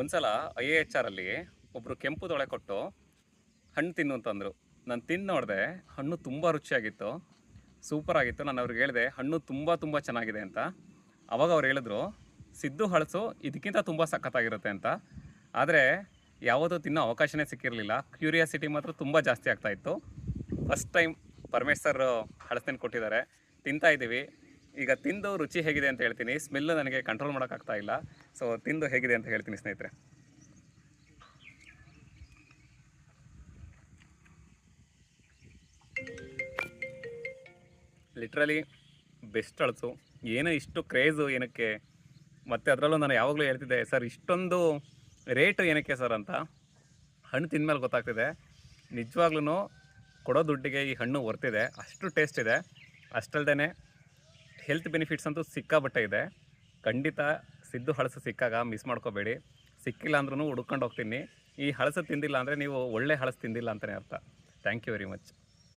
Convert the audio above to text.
ಒಂದ್ಸಲ I A H ಆರಲ್ಲಿ ಒಬ್ಬರು ಕೆಂಪು ತೊಳೆ ಕೊಟ್ಟು ಹಣ್ಣು ತಿನ್ನು ಅಂತಂದರು. ನಾನು ತಿಂದು ನೋಡಿದೆ, ಹಣ್ಣು ತುಂಬ ರುಚಿಯಾಗಿತ್ತು ಸೂಪರ್ ಆಗಿತ್ತು. ನಾನು ಅವ್ರಿಗೆ ಹೇಳಿದೆ, ಹಣ್ಣು ತುಂಬ ತುಂಬ ಚೆನ್ನಾಗಿದೆ ಅಂತ. ಅವಾಗ ಅವ್ರು ಹೇಳಿದ್ರು, ಸಿದ್ದು ಹಳಸು ಇದಕ್ಕಿಂತ ತುಂಬ ಸಖತ್ತಾಗಿರುತ್ತೆ ಅಂತ. ಆದರೆ ಯಾವತ್ತೂ ತಿನ್ನೋ ಅವಕಾಶನೇ ಸಿಕ್ಕಿರಲಿಲ್ಲ. ಕ್ಯೂರಿಯಾಸಿಟಿ ಮಾತ್ರ ತುಂಬ ಜಾಸ್ತಿ ಆಗ್ತಾ ಇತ್ತು. ಫಸ್ಟ್ ಟೈಮ್ ಪರಮೇಶ್ ಸರ್ ಕೊಟ್ಟಿದ್ದಾರೆ. ತಿಂತಾ ಇದ್ದೀವಿ ಈಗ ತಿಂದು ರುಚಿ ಹೇಗಿದೆ ಅಂತ ಹೇಳ್ತೀನಿ. ಸ್ಮೆಲ್ ನನಗೆ ಕಂಟ್ರೋಲ್ ಮಾಡೋಕ್ಕಾಗ್ತಾ ಇಲ್ಲ. ಸೊ ತಿಂದು ಹೇಗಿದೆ ಅಂತ ಹೇಳ್ತೀನಿ ಸ್ನೇಹಿತರೆ. ಲಿಟ್ರಲಿ ಬೆಸ್ಟ್ ಅಳಸು ಏನೋ ಇಷ್ಟು ಕ್ರೇಜು ಏನಕ್ಕೆ? ಮತ್ತು ಅದರಲ್ಲೂ ನಾನು ಯಾವಾಗಲೂ ಹೇಳ್ತಿದ್ದೆ, ಸರ್, ಇಷ್ಟೊಂದು ರೇಟು ಏನಕ್ಕೆ ಸರ್ ಅಂತ? ಹಣ್ಣು ತಿಂದಮೇಲೆ ಗೊತ್ತಾಗ್ತಿದೆ. ನಿಜವಾಗ್ಲೂ ಕೊಡೋ ದುಡ್ಡಿಗೆ ಈ ಹಣ್ಣು ವರ್ತಿದೆ. ಅಷ್ಟು ಟೇಸ್ಟ್ ಇದೆ. ಅಷ್ಟಲ್ದೇ ಹೆಲ್ತ್ ಬೆನಿಫಿಟ್ಸ್ ಅಂತೂ ಸಿಕ್ಕಾಬಟ್ಟೆ ಇದೆ ಖಂಡಿತ ಸಿದ್ದು ಹಳಸು ಸಿಕ್ಕಾಗ ಮಿಸ್ ಮಾಡ್ಕೋಬೇಡಿ. ಸಿಕ್ಕಿಲ್ಲ ಅಂದ್ರೂ ಹುಡ್ಕೊಂಡು ಹೋಗ್ತೀನಿ. ಈ ಹಳಸು ತಿಂದಿಲ್ಲ ಅಂದರೆ ನೀವು ಒಳ್ಳೆ ಹಳಸು ತಿಂದಿಲ್ಲ ಅಂತಲೇ ಅರ್ಥ. Thank you very much